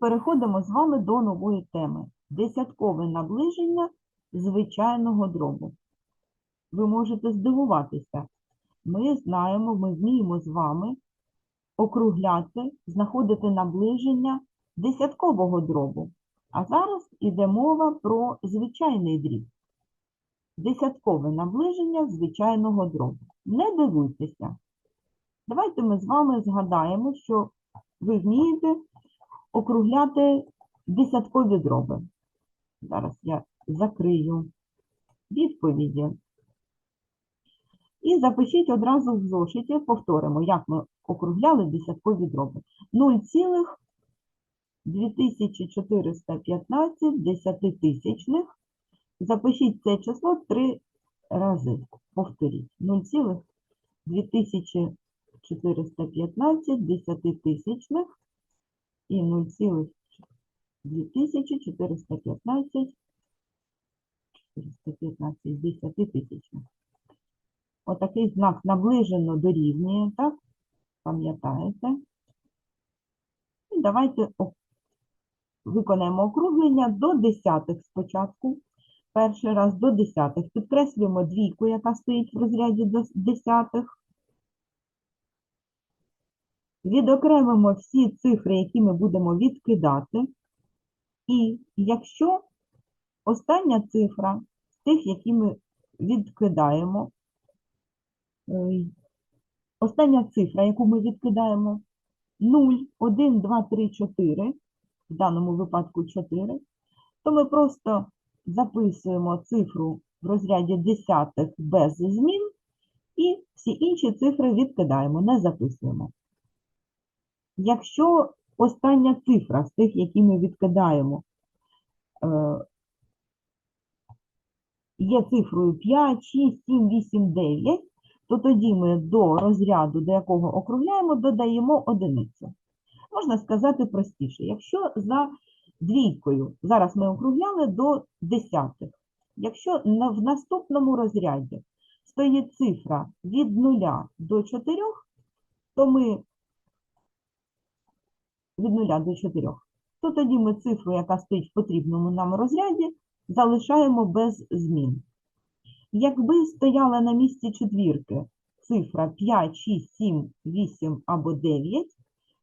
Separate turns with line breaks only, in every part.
переходимо з вами до нової теми. Десяткове наближення звичайного дробу. Ви можете здивуватися. Ми знаємо, ми вміємо з вами округляти, знаходити наближення десяткового дробу. А зараз іде мова про звичайний дріб. Десяткове наближення звичайного дробу. Не дивуйтеся. Давайте ми з вами згадаємо, що ви вмієте округляти десяткові дроби. Зараз я закрию відповіді. І запишіть одразу в зошиті, повторимо, як ми округляли десяткові дроби. 0,2415 десятитисячних. Запишіть це число три рази. Повторіть. 0,2415 десятитисячних і 0,2415 415 десятитисячних. Отакий знак наближено дорівнює, так? Пам'ятаєте? І давайте виконаємо округлення до десятих спочатку. Перший раз до десятих. Підкреслюємо двійку, яка стоїть в розряді десятих. Відокремимо всі цифри, які ми будемо відкидати. І якщо остання цифра з тих, які ми відкидаємо, е, остання цифра, яку ми відкидаємо, 0, 1, 2, 3, 4, в даному випадку 4, то ми просто записуємо цифру в розряді десятих без змін і всі інші цифри відкидаємо, не записуємо. Якщо остання цифра з тих, які ми відкидаємо, е, є цифрою 5, 6, 7, 8, 9, то тоді ми до розряду, до якого округляємо, додаємо одиницю. Можна сказати простіше, якщо за двійкою, зараз ми округляли до десятих, якщо в наступному розряді стоїть цифра від 0 до 4, то ми від 0 до 4, то тоді ми цифру, яка стоїть в потрібному нам розряді, залишаємо без змін. Якби стояла на місці четвірки цифра 5, 6, 7, 8 або 9,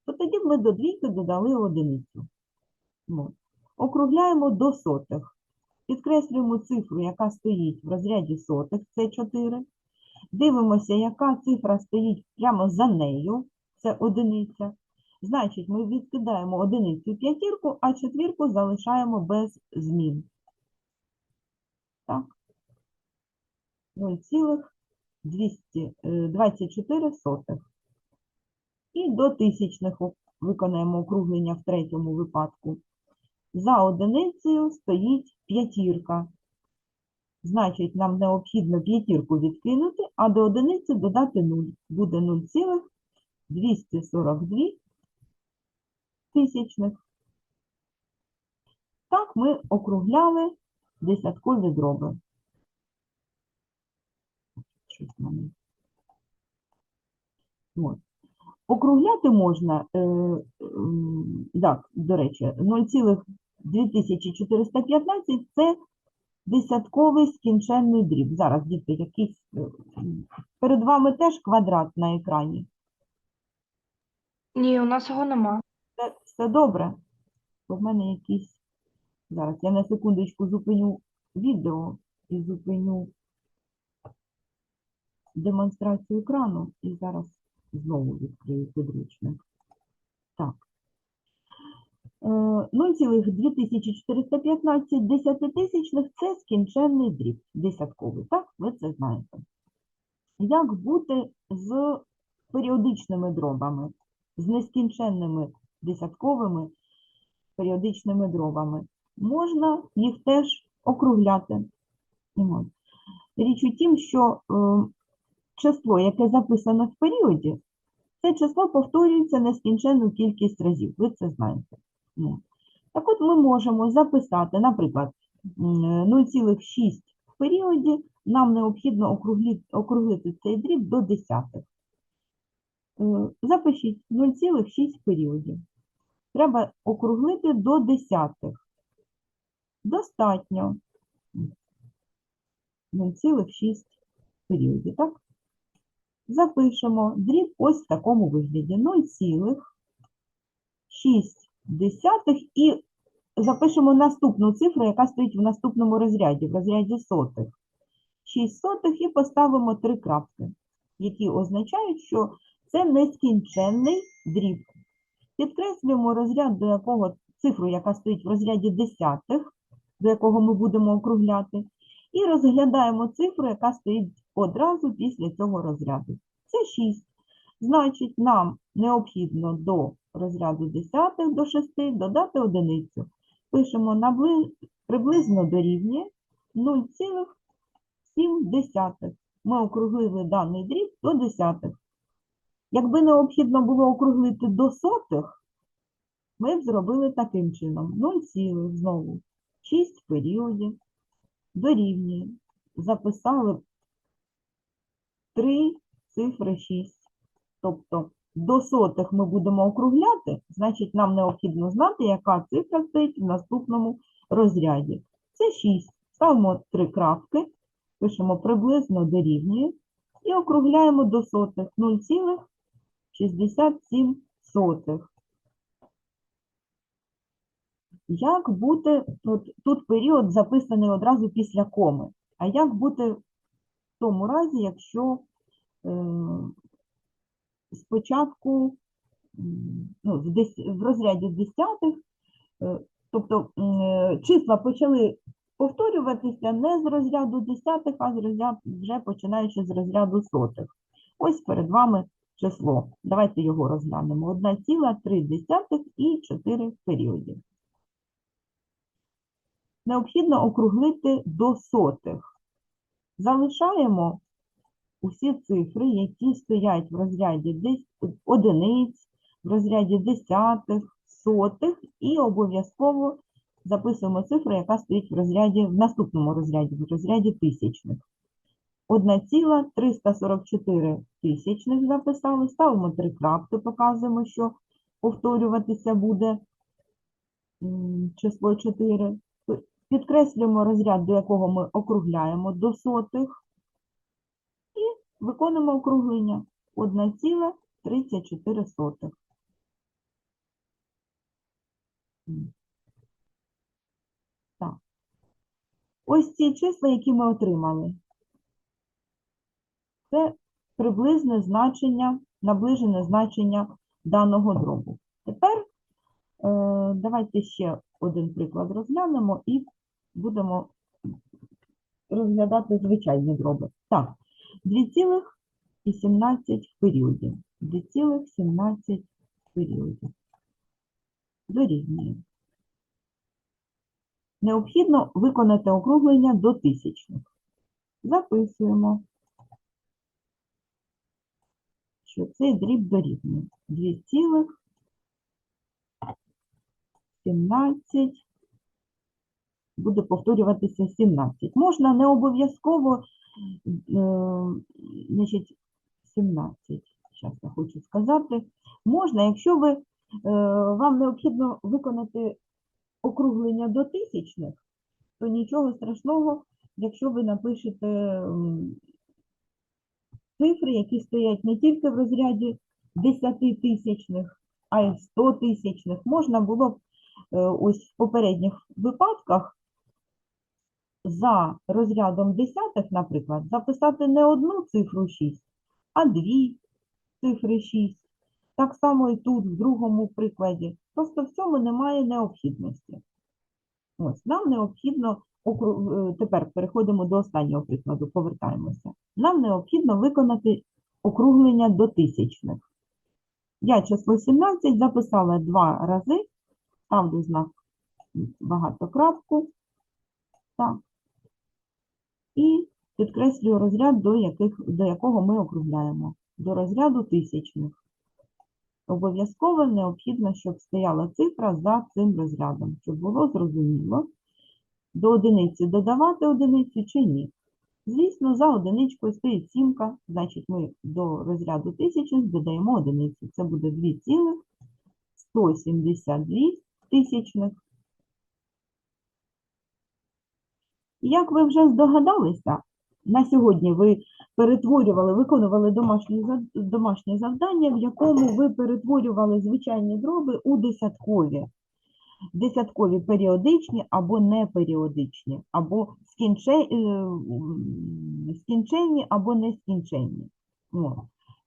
то тоді б ми до двійки додали одиницю. Округляємо до сотих. Підкреслюємо цифру, яка стоїть в розряді сотих, це 4. Дивимося, яка цифра стоїть прямо за нею, це одиниця. Значить, ми відкидаємо одиницю п'ятірку, а четвірку залишаємо без змін. Так. 0,224 сотих. І до тисячних виконаємо округлення в третьому випадку. За одиницею стоїть п'ятірка. Значить, нам необхідно п'ятірку відкинути, а до одиниці додати 0. Буде 0,242 тисячних. Так ми округляли десяткові дроби. От. Округляти можна, е, м, так, до речі, 0,2415 – це десятковий скінченний дріб. Зараз, діти, якийсь, е, перед вами теж квадрат на екрані.
Ні, у нас його нема.
Все, все добре? Бо в мене якийсь... Зараз я на секундочку зупиню відео і зупиню демонстрацію екрану і зараз знову відкрию підручник. Так. Е, 0,2415 десятитисячних – це скінченний дріб десятковий. Так, ви це знаєте. Як бути з періодичними дробами, з нескінченними десятковими періодичними дробами? Можна їх теж округляти. Річ у тім, що е, число, яке записано в періоді, це число повторюється нескінченну кількість разів. Ви це знаєте. Так от ми можемо записати, наприклад, 0,6 в періоді, нам необхідно округлити, округлити цей дріб до десятих. Е, Запишіть 0,6 в періоді. Треба округлити до десятих. Достатньо 0,6 періодів, так? Запишемо дріб ось в такому вигляді 0,6 і запишемо наступну цифру, яка стоїть в наступному розряді, в розряді сотих. 6 сотих і поставимо три крапки, які означають, що це нескінченний дріб. Підкреслюємо розряд, до якого цифру, яка стоїть в розряді десятих, до якого ми будемо округляти, і розглядаємо цифру, яка стоїть одразу після цього розряду. Це 6. Значить, нам необхідно до розряду десятих до 6 додати одиницю. Пишемо набли- приблизно дорівнює 0,7. Ми округлили даний дріб до десятих. Якби необхідно було округлити до сотих, ми б зробили таким чином. 0, цілих знову 6 періодів дорівнює. Записали 3 цифри 6. Тобто до сотих ми будемо округляти, значить нам необхідно знати, яка цифра стоїть в наступному розряді. Це 6. Ставимо 3 крапки, пишемо приблизно дорівнює і округляємо до сотих 0,67 сотих. Як бути, от, тут період записаний одразу після коми, а як бути в тому разі, якщо е, спочатку ну, в, дес, в розряді десятих, е, тобто е, числа почали повторюватися не з розряду десятих, а з розряду, вже починаючи з розряду сотих. Ось перед вами число. Давайте його розглянемо. 1,3 і 4 періодів. Необхідно округлити до сотих. Залишаємо усі цифри, які стоять в розряді одиниць, в розряді десятих, сотих, і обов'язково записуємо цифру, яка стоїть в розряді, в наступному розряді, в розряді тисячних. 1,344 тисячних записали, ставимо три крапки, показуємо, що повторюватися буде число 4. Підкреслюємо розряд, до якого ми округляємо до сотих, і виконуємо округлення 1,34 сотих. Так. Ось ці числа, які ми отримали, це приблизне значення, наближене значення даного дробу. Тепер е, давайте ще один приклад розглянемо і будемо розглядати звичайні дроби. Так, 2,17 в періоді. 2,17 в періоді. Дорівнює. Необхідно виконати округлення до тисячних. Записуємо, що цей дріб дорівнює. 2,17 буде повторюватися 17. Можна не обов'язково, е, значить, 17, зараз я хочу сказати, можна, якщо ви, е, вам необхідно виконати округлення до тисячних, то нічого страшного, якщо ви напишете цифри, які стоять не тільки в розряді 10 тисячних, а й 100 тисячних. Можна було б е, ось в попередніх випадках за розрядом десятих, наприклад, записати не одну цифру 6, а дві цифри 6. Так само і тут, в другому прикладі. Просто в цьому немає необхідності. Ось, нам необхідно, е, тепер переходимо до останнього прикладу, повертаємося. Нам необхідно виконати округлення до тисячних. Я число 17 записала два рази, ставлю знак багатокрапку, так, і підкреслюю розряд, до, яких, до якого ми округляємо, до розряду тисячних. Обов'язково необхідно, щоб стояла цифра за цим розрядом, щоб було зрозуміло, до одиниці додавати одиницю чи ні. Звісно, за одиничкою стоїть сімка, значить ми до розряду тисячних додаємо одиницю. Це буде 172 тисячних. Як ви вже здогадалися, на сьогодні ви перетворювали, виконували домашнє, домашнє завдання, в якому ви перетворювали звичайні дроби у десяткові. Десяткові періодичні або неперіодичні, або скінче- е, скінченні або нескінченні.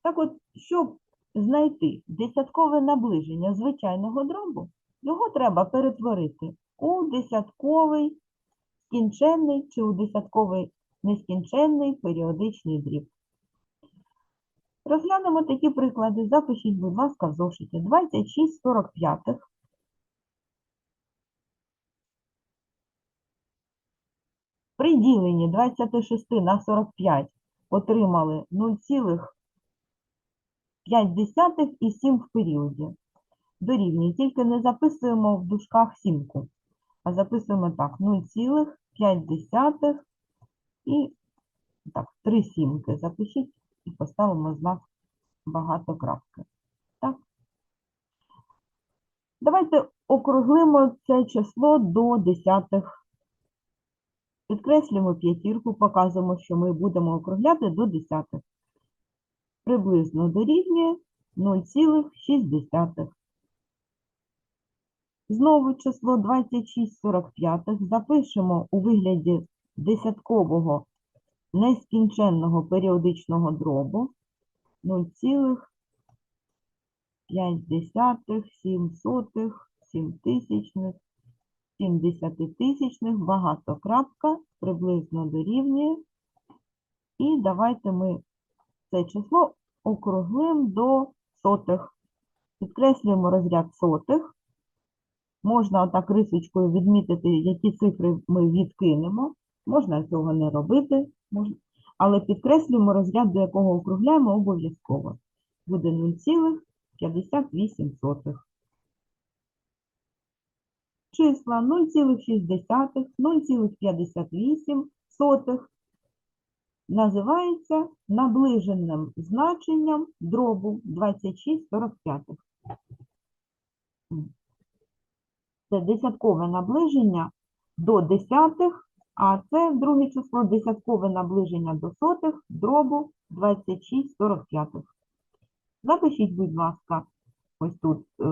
Так от, щоб знайти десяткове наближення звичайного дробу, його треба перетворити у десятковий скінченний чи у десятковий нескінченний періодичний дріб. Розглянемо такі приклади. Запишіть, будь ласка, в зошиті 26 45. При діленні 26 на 45 отримали 0,5 і 7 в періоді. Дорівнює, тільки не записуємо в дужках сімку, а записуємо так 0,5 і так, 3 сімки запишіть і поставимо знак багатокрапки. Так. Давайте округлимо це число до десятих. Підкреслюємо п'ятірку, показуємо, що ми будемо округляти до десятих. Приблизно дорівнює 0,6. Знову число 26,45 запишемо у вигляді десяткового нескінченного періодичного дробу 0,5, 7 сотих, 7 тисячних, 7 десятитисячних, багатокрапка, приблизно дорівнює. І давайте ми це число округлимо до сотих. Підкреслюємо розряд сотих. Можна отак рисочкою відмітити, які цифри ми відкинемо. Можна цього не робити, можна. але підкреслюємо розряд, до якого округляємо обов'язково. Буде 0,58. Числа 0,6, 0,58 називається наближеним значенням дробу 26,45. Це десяткове наближення до десятих, а це друге число десяткове наближення до сотих дробу 26,45. Запишіть, будь ласка, ось тут е,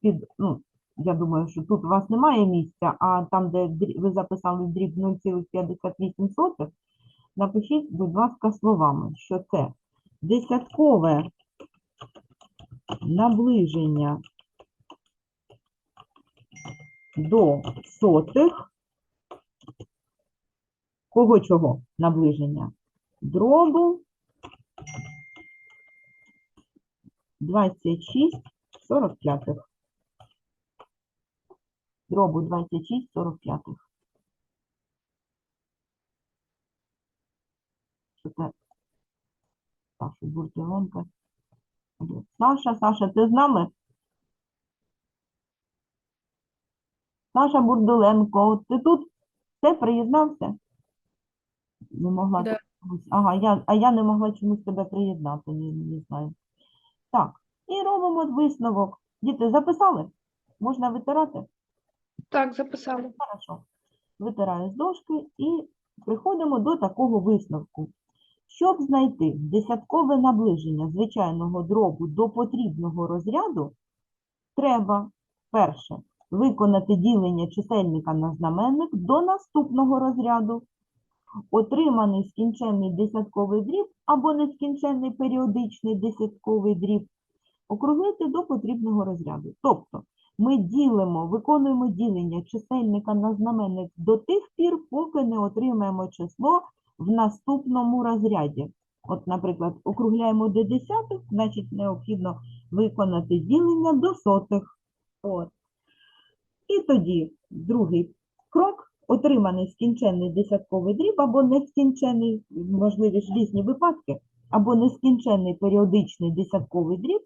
під, ну, я думаю, що тут у вас немає місця, а там, де ви записали дріб 0,58, напишіть, будь ласка, словами, що це десяткове наближення до сотих. Кого чого наближення? Дробу 26 45. Дробу 26 45. Що це? Саша Буртиленко. Саша, Саша, ти з нами? Саша Бурдуленко, ти тут? Все, приєднався? Не могла
Да.
чомусь- Ага, я, а я не могла чомусь тебе приєднати, не, не знаю. Так, і робимо висновок. Діти, записали? Можна витирати?
Так, записали.
Хорошо. Витираю з дошки і приходимо до такого висновку. Щоб знайти десяткове наближення звичайного дробу до потрібного розряду, треба перше виконати ділення чисельника на знаменник до наступного розряду. Отриманий скінченний десятковий дріб або нескінченний періодичний десятковий дріб округлити до потрібного розряду. Тобто ми ділимо, виконуємо ділення чисельника на знаменник до тих пір, поки не отримаємо число в наступному розряді. От, наприклад, округляємо до десятих, значить необхідно виконати ділення до сотих. От. І тоді другий крок отриманий скінченний десятковий дріб або нескінчений, можливі ж різні випадки, або нескінченний періодичний десятковий дріб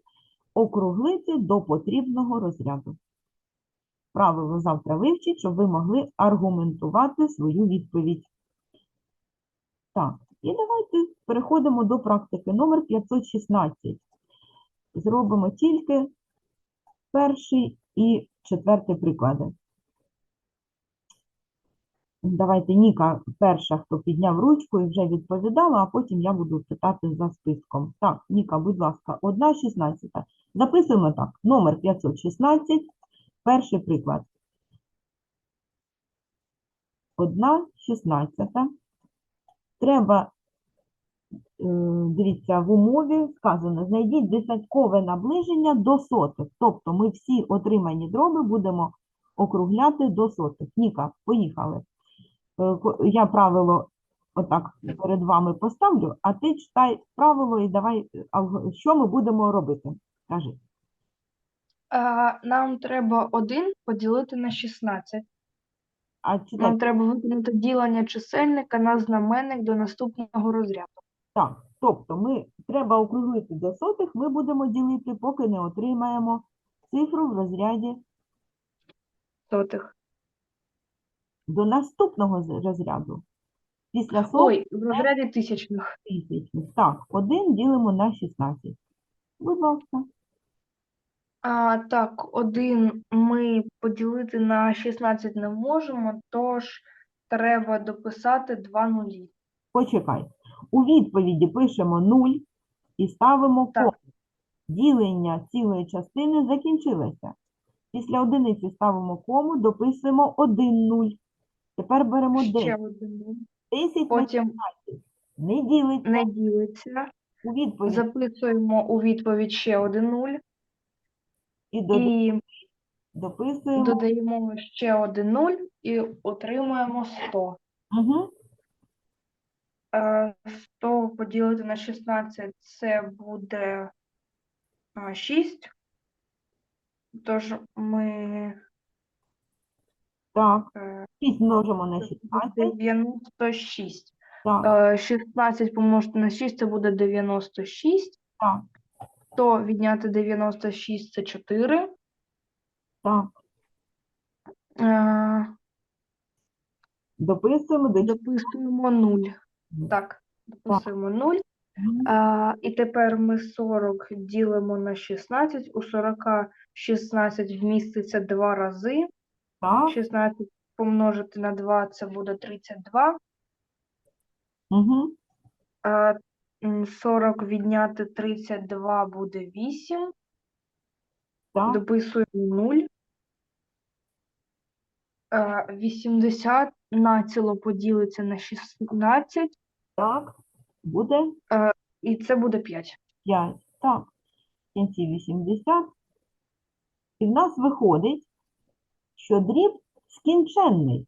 округлити до потрібного розряду. Правило завтра вивчіть, щоб ви могли аргументувати свою відповідь. Так, і давайте переходимо до практики номер 516. Зробимо тільки перший і четвертий приклади. Давайте Ніка перша, хто підняв ручку і вже відповідала, а потім я буду питати за списком. Так, Ніка, будь ласка, одна шістнадцята. Записуємо так. Номер 516, перший приклад. Одна шістнадцята. Треба, е, дивіться, в умові сказано, знайдіть десяткове наближення до сотих. Тобто ми всі отримані дроби будемо округляти до сотих. Ніка, поїхали. Е, Я правило отак перед вами поставлю, а ти читай правило і давай, е, що ми будемо робити. Кажи.
Нам треба 1 поділити на 16.
А читай
Нам треба виконати ділення чисельника на знаменник до наступного розряду.
так. Тобто ми треба округлити до сотих, ми будемо ділити, поки не отримаємо цифру в розряді
Сотих.
До наступного розряду. Після сотих
Ой, в розряді тисячних.
тисячних. Так, 1 ділимо на 16. Будь ласка.
А, так, 1 ми поділити на 16 не можемо, тож треба дописати 2 нулі.
Почекай. У відповіді пишемо 0 і ставимо
Так.
кому. Ділення цілої частини закінчилося. Після одиниці ставимо кому, дописуємо 1 0. Тепер беремо
Ще
10.
1 нуль.
10 на
Потім
16. Не ділиться.
не ділиться.
У відповідь
Записуємо у відповідь ще 1 нуль.
і до-
І
дописуємо.
додаємо ще 1 нуль і отримуємо 100.
Угу.
Е, 100 поділити на 16 це буде 6. Тож ми
Так.
е,
6 множимо на 16.
буде 96.
Так,
Е, 16 помножити на 6 це буде 96.
так,
100 відняти 96 це 4.
так.
Е,
Дописуємо до
Дописуємо 0. Так, дописуємо 0. А, і тепер ми 40 ділимо на 16. У 40 16 вміститься два рази.
Так.
16 помножити на 2 це буде 32.
Угу.
А, м, 40 відняти 32 буде 8.
Так.
Дописуємо 0. А, 80 націло поділиться на 16,
Так. Буде
і це буде 5.
5. Так. В кінці 80. І в нас виходить, що дріб скінченний.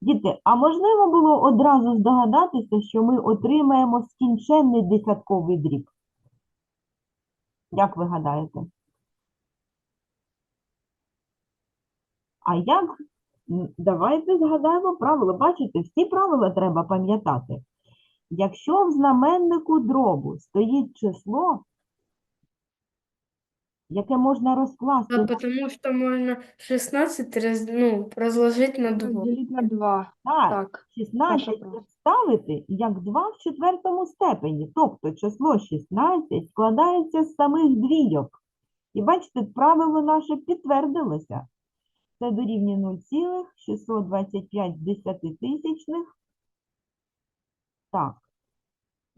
Діти, а можливо було одразу здогадатися, що ми отримаємо скінченний десятковий дріб? Як ви гадаєте? А як? Давайте згадаємо правила. Бачите, всі правила треба пам'ятати. Якщо в знаменнику дробу стоїть число, яке можна розкласти
А
на
потому что можно 16 раз, ну, разложить на 2.
Розділити на 2.
так,
Так.
16
правда.
ставити як 2 в четвертому степені. Тобто число 16 складається з самих двійок. І бачите, правило наше підтвердилося. Це дорівнює 0,625 десятитисячних. Так.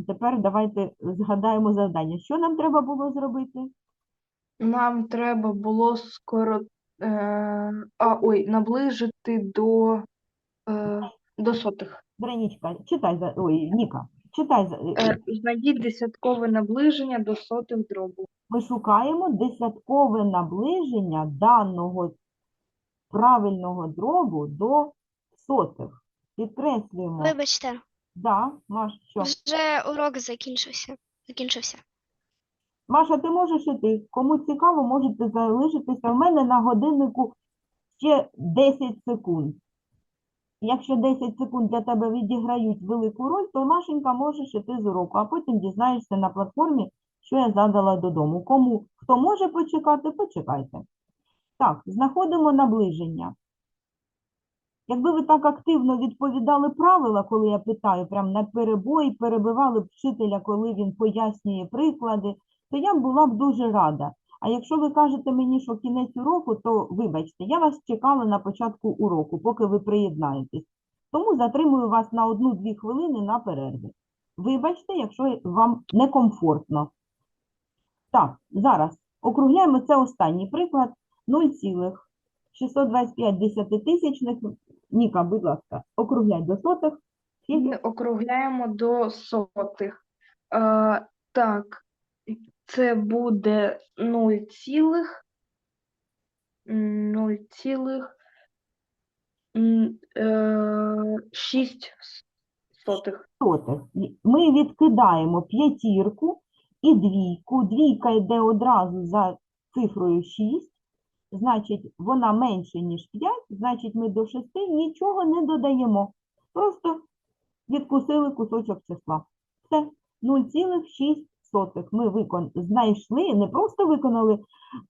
Тепер давайте згадаємо завдання. Що нам треба було зробити?
Нам треба було скоро е, а, ой, наближити до, е, до сотих.
Веронічка, читай за. Ой, Ніка, читай за.
Е, знайдіть десяткове наближення до сотих дробу.
Ми шукаємо десяткове наближення даного правильного дробу до сотих. Підкреслюємо.
Вибачте,
Да, Маш, що?
вже урок закінчився. Закінчився.
Маша, ти можеш іти. Кому цікаво, можете залишитися. У мене на годиннику ще 10 секунд. Якщо 10 секунд для тебе відіграють велику роль, то Машенька можеш іти з уроку, а потім дізнаєшся на платформі, що я задала додому. Кому хто може почекати, почекайте. Так, знаходимо наближення. Якби ви так активно відповідали правила, коли я питаю, прям на перебої, перебивали б вчителя, коли він пояснює приклади, то я була б дуже рада. А якщо ви кажете мені, що кінець уроку, то вибачте, я вас чекала на початку уроку, поки ви приєднаєтесь. Тому затримую вас на одну-дві хвилини на перерві. Вибачте, якщо вам некомфортно. Так, зараз округляємо це останній приклад 0,625 десятитисячних. Ніка, будь ласка, округляй до сотих.
Округляємо до сотих. Е, так, це буде 0 цілих, 0 цілих е, 6 сотих.
сотих. Ми відкидаємо п'ятірку і двійку. Двійка йде одразу за цифрою 6, значить, вона менше, ніж 5, значить, ми до 6 нічого не додаємо. Просто відкусили кусочок числа. Все, 0,6 ми викон... знайшли, не просто виконали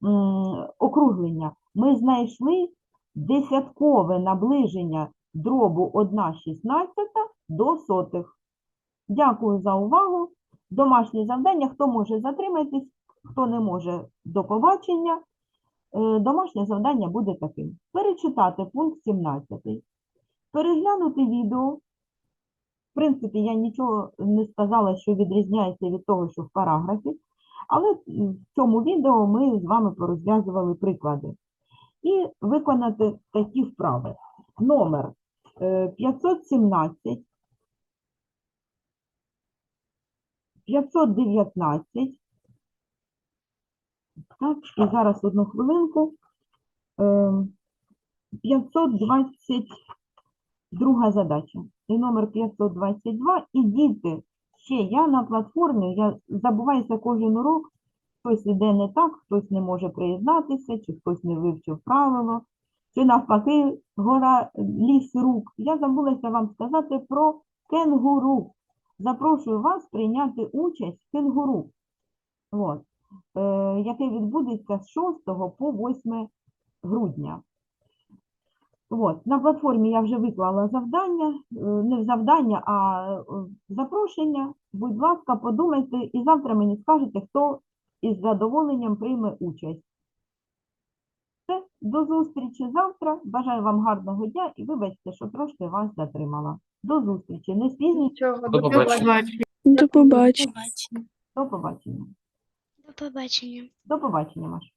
м, округлення, ми знайшли десяткове наближення дробу 1,16 до сотих. Дякую за увагу. Домашнє завдання. Хто може затриматись, хто не може, до побачення. Е, Домашнє завдання буде таким. Перечитати пункт 17. Переглянути відео. Принципі, я нічого не сказала, що відрізняється від того, що в параграфі. Але в цьому відео ми з вами порозв'язували приклади. І виконати такі вправи. Номер е, 517 519. Так, і зараз одну хвилинку. Ем, 522 задача. І номер 522. І діти, ще я на платформі, я забуваюся кожен урок, хтось іде не так, хтось не може приєднатися, чи хтось не вивчив правило, чи навпаки гора ліс рук. Я забулася вам сказати про кенгуру. Запрошую вас прийняти участь в кенгуру, от, е, яке відбудеться з 6 по 8 грудня. От, на платформі я вже виклала завдання, е, не завдання, а е, запрошення. Будь ласка, подумайте і завтра мені скажете, хто із задоволенням прийме участь. Все, до зустрічі завтра. Бажаю вам гарного дня і вибачте, що трошки вас затримала. До зустрічі. Не спізніть.
До
побачення.
До побачення.
До побачення.
До побачення.
До побачення, Маш.